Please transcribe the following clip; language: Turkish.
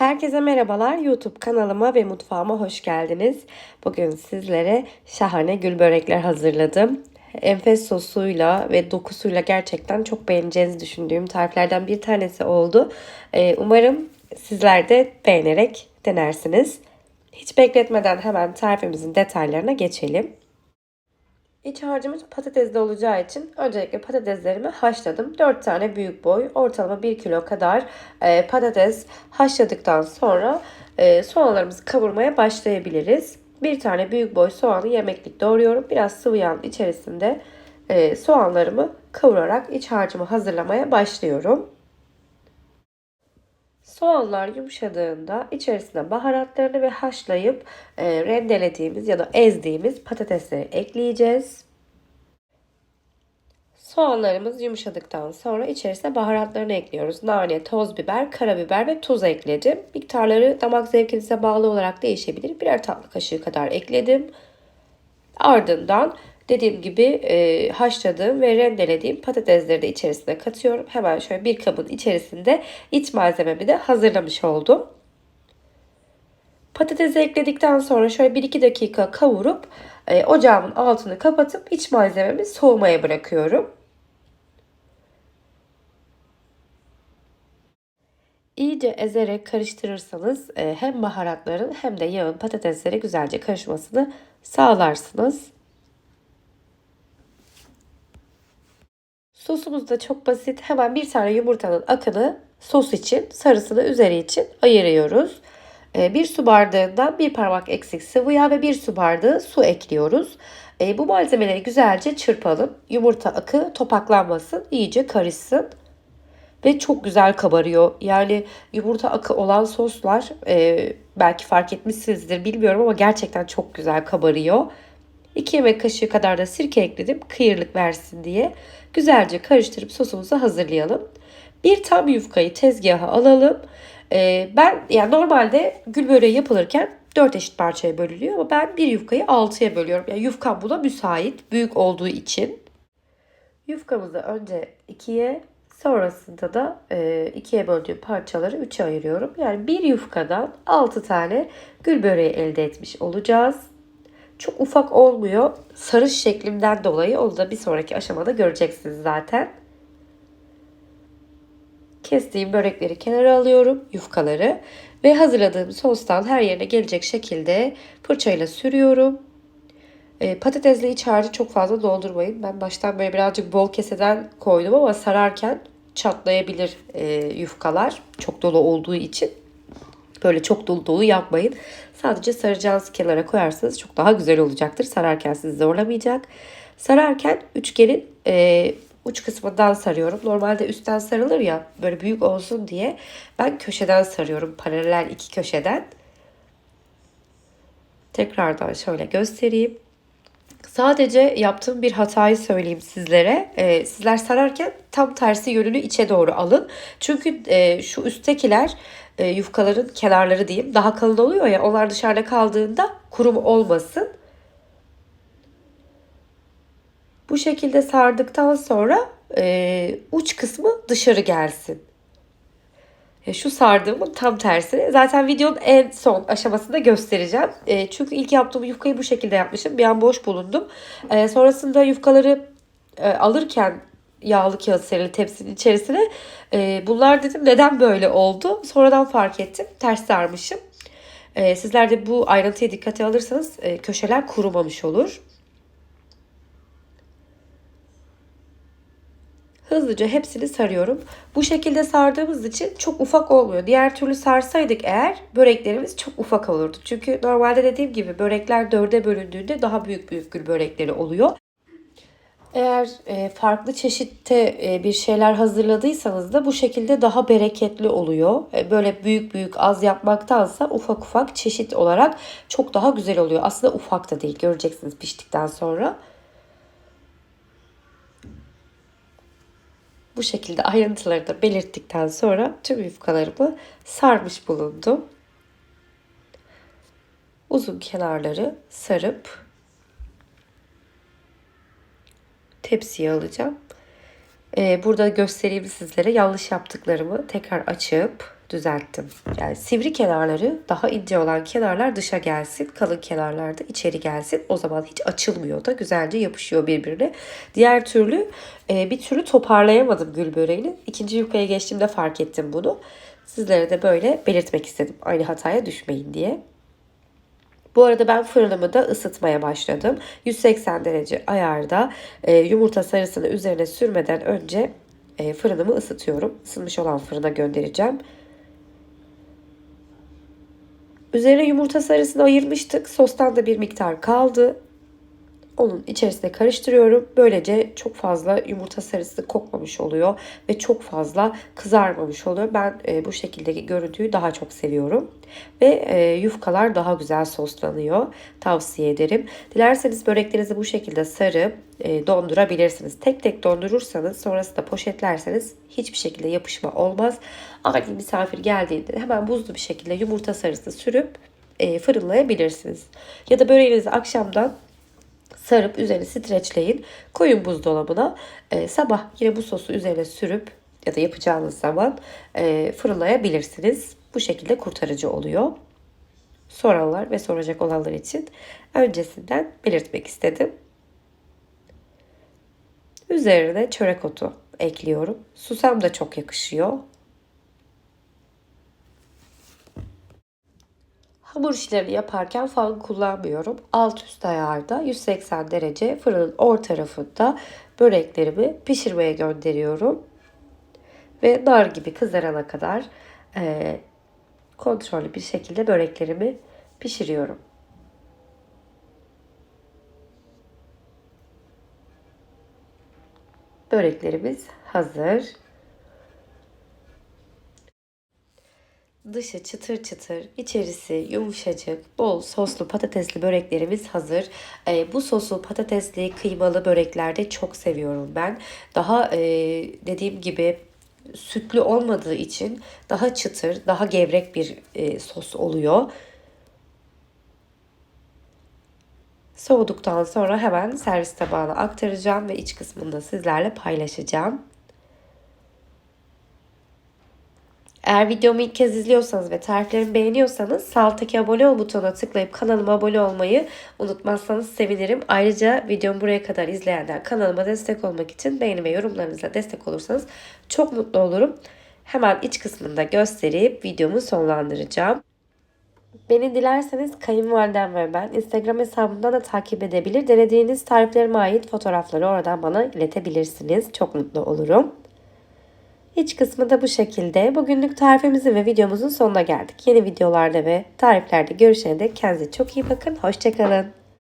Herkese merhabalar. YouTube kanalıma ve mutfağıma hoş geldiniz. Bugün sizlere şahane gül börekler hazırladım. Enfes sosuyla ve dokusuyla gerçekten çok beğeneceğinizi düşündüğüm tariflerden bir tanesi oldu. Ee, umarım sizler de beğenerek denersiniz. Hiç bekletmeden hemen tarifimizin detaylarına geçelim. İç harcımız patatesli olacağı için öncelikle patateslerimi haşladım. 4 tane büyük boy ortalama 1 kilo kadar e, patates haşladıktan sonra e, soğanlarımızı kavurmaya başlayabiliriz. Bir tane büyük boy soğanı yemeklik doğruyorum. Biraz sıvı yağın içerisinde e, soğanlarımı kavurarak iç harcımı hazırlamaya başlıyorum. Soğanlar yumuşadığında içerisine baharatlarını ve haşlayıp e, rendelediğimiz ya da ezdiğimiz patatesleri ekleyeceğiz. Soğanlarımız yumuşadıktan sonra içerisine baharatlarını ekliyoruz. Nane, toz biber, karabiber ve tuz ekledim. Miktarları damak zevkinize bağlı olarak değişebilir. Birer tatlı kaşığı kadar ekledim. Ardından dediğim gibi e, haşladığım ve rendelediğim patatesleri de içerisine katıyorum. Hemen şöyle bir kabın içerisinde iç malzememi de hazırlamış oldum. Patatesi ekledikten sonra şöyle 1-2 dakika kavurup e, ocağımın altını kapatıp iç malzememi soğumaya bırakıyorum. İyice ezerek karıştırırsanız e, hem baharatların hem de yağın patateslere güzelce karışmasını sağlarsınız. Sosumuz da çok basit. Hemen bir tane yumurtanın akını sos için, sarısını üzeri için ayırıyoruz. Ee, bir su bardağından bir parmak eksik sıvı yağ ve bir su bardağı su ekliyoruz. Ee, bu malzemeleri güzelce çırpalım. Yumurta akı topaklanmasın, iyice karışsın. Ve çok güzel kabarıyor. Yani yumurta akı olan soslar e, belki fark etmişsinizdir bilmiyorum ama gerçekten çok güzel kabarıyor. 2 yemek kaşığı kadar da sirke ekledim kıyırlık versin diye. Güzelce karıştırıp sosumuzu hazırlayalım. Bir tam yufkayı tezgaha alalım. Ee, ben yani normalde gül böreği yapılırken 4 eşit parçaya bölünüyor ama ben bir yufkayı 6'ya bölüyorum. Yani yufkam buna müsait büyük olduğu için. Yufkamızı önce 2'ye sonrasında da e, ikiye böldüğüm parçaları 3'e ayırıyorum. Yani bir yufkadan 6 tane gül böreği elde etmiş olacağız. Çok ufak olmuyor. Sarış şeklimden dolayı onu da bir sonraki aşamada göreceksiniz zaten. Kestiğim börekleri kenara alıyorum, yufkaları ve hazırladığım sostan her yerine gelecek şekilde fırçayla sürüyorum. E, patatesli iç harcı çok fazla doldurmayın. Ben baştan böyle birazcık bol keseden koydum ama sararken çatlayabilir e, yufkalar çok dolu olduğu için. Böyle çok dolu dolu yapmayın. Sadece saracağınız kenara koyarsanız çok daha güzel olacaktır. Sararken sizi zorlamayacak. Sararken üçgenin e, uç kısmından sarıyorum. Normalde üstten sarılır ya böyle büyük olsun diye. Ben köşeden sarıyorum. Paralel iki köşeden. Tekrardan şöyle göstereyim. Sadece yaptığım bir hatayı söyleyeyim sizlere. Ee, sizler sararken tam tersi yönünü içe doğru alın. Çünkü e, şu üsttekiler e, yufkaların kenarları diyeyim daha kalın oluyor ya onlar dışarıda kaldığında kurum olmasın. Bu şekilde sardıktan sonra e, uç kısmı dışarı gelsin. E, şu sardığımın tam tersi. Zaten videonun en son aşamasında göstereceğim. E, çünkü ilk yaptığım yufkayı bu şekilde yapmışım. Bir an boş bulundum. E, sonrasında yufkaları e, alırken yağlı kağıt serili tepsinin içerisine. E, bunlar dedim neden böyle oldu? Sonradan fark ettim. Ters sarmışım. E, sizler de bu ayrıntıya dikkate alırsanız e, köşeler kurumamış olur. Hızlıca hepsini sarıyorum. Bu şekilde sardığımız için çok ufak olmuyor. Diğer türlü sarsaydık eğer böreklerimiz çok ufak olurdu. Çünkü normalde dediğim gibi börekler dörde bölündüğünde daha büyük büyük gül börekleri oluyor. Eğer e, farklı çeşitte e, bir şeyler hazırladıysanız da bu şekilde daha bereketli oluyor. E, böyle büyük büyük az yapmaktansa ufak ufak çeşit olarak çok daha güzel oluyor. Aslında ufak da değil göreceksiniz piştikten sonra. Bu şekilde ayrıntıları da belirttikten sonra tüm yufkalarımı sarmış bulundum. Uzun kenarları sarıp tepsiye alacağım. Ee, burada göstereyim sizlere yanlış yaptıklarımı tekrar açıp düzelttim. Yani sivri kenarları daha ince olan kenarlar dışa gelsin. Kalın kenarlar da içeri gelsin. O zaman hiç açılmıyor da güzelce yapışıyor birbirine. Diğer türlü e, bir türlü toparlayamadım gül böreğini. İkinci yufkaya geçtiğimde fark ettim bunu. Sizlere de böyle belirtmek istedim. Aynı hataya düşmeyin diye. Bu arada ben fırınımı da ısıtmaya başladım. 180 derece ayarda e, yumurta sarısını üzerine sürmeden önce e, fırınımı ısıtıyorum. Isınmış olan fırına göndereceğim. Üzerine yumurta sarısını ayırmıştık. Sostan da bir miktar kaldı. Onun içerisine karıştırıyorum. Böylece çok fazla yumurta sarısı kokmamış oluyor ve çok fazla kızarmamış oluyor. Ben e, bu şekilde görüntüyü daha çok seviyorum. Ve e, yufkalar daha güzel soslanıyor. Tavsiye ederim. Dilerseniz böreklerinizi bu şekilde sarıp e, dondurabilirsiniz. Tek tek dondurursanız sonrasında poşetlerseniz hiçbir şekilde yapışma olmaz. Ani misafir geldiğinde hemen buzlu bir şekilde yumurta sarısı sürüp e, fırınlayabilirsiniz. Ya da böreğinizi akşamdan sarıp üzerine streçleyin. Koyun buzdolabına. E, sabah yine bu sosu üzerine sürüp ya da yapacağınız zaman e, fırınlayabilirsiniz. Bu şekilde kurtarıcı oluyor. Soranlar ve soracak olanlar için öncesinden belirtmek istedim. Üzerine çörek otu ekliyorum. Susam da çok yakışıyor. Hamur işlerini yaparken fan kullanmıyorum. Alt üst ayarda 180 derece fırının or tarafında böreklerimi pişirmeye gönderiyorum. Ve nar gibi kızarana kadar e, kontrollü bir şekilde böreklerimi pişiriyorum. Böreklerimiz hazır. Dışı çıtır çıtır, içerisi yumuşacık, bol soslu patatesli böreklerimiz hazır. E, bu soslu patatesli kıymalı böreklerde çok seviyorum ben. Daha e, dediğim gibi sütlü olmadığı için daha çıtır, daha gevrek bir e, sos oluyor. Soğuduktan sonra hemen servis tabağına aktaracağım ve iç kısmını sizlerle paylaşacağım. Eğer videomu ilk kez izliyorsanız ve tariflerimi beğeniyorsanız sağ alttaki abone ol butonuna tıklayıp kanalıma abone olmayı unutmazsanız sevinirim. Ayrıca videomu buraya kadar izleyenler kanalıma destek olmak için beğeni ve yorumlarınızla destek olursanız çok mutlu olurum. Hemen iç kısmında gösterip videomu sonlandıracağım. Beni dilerseniz kayınvalidem ve ben Instagram hesabımdan da takip edebilir. Denediğiniz tariflerime ait fotoğrafları oradan bana iletebilirsiniz. Çok mutlu olurum. İç kısmı da bu şekilde. Bugünlük tarifimizin ve videomuzun sonuna geldik. Yeni videolarda ve tariflerde görüşene dek kendinize çok iyi bakın. Hoşçakalın.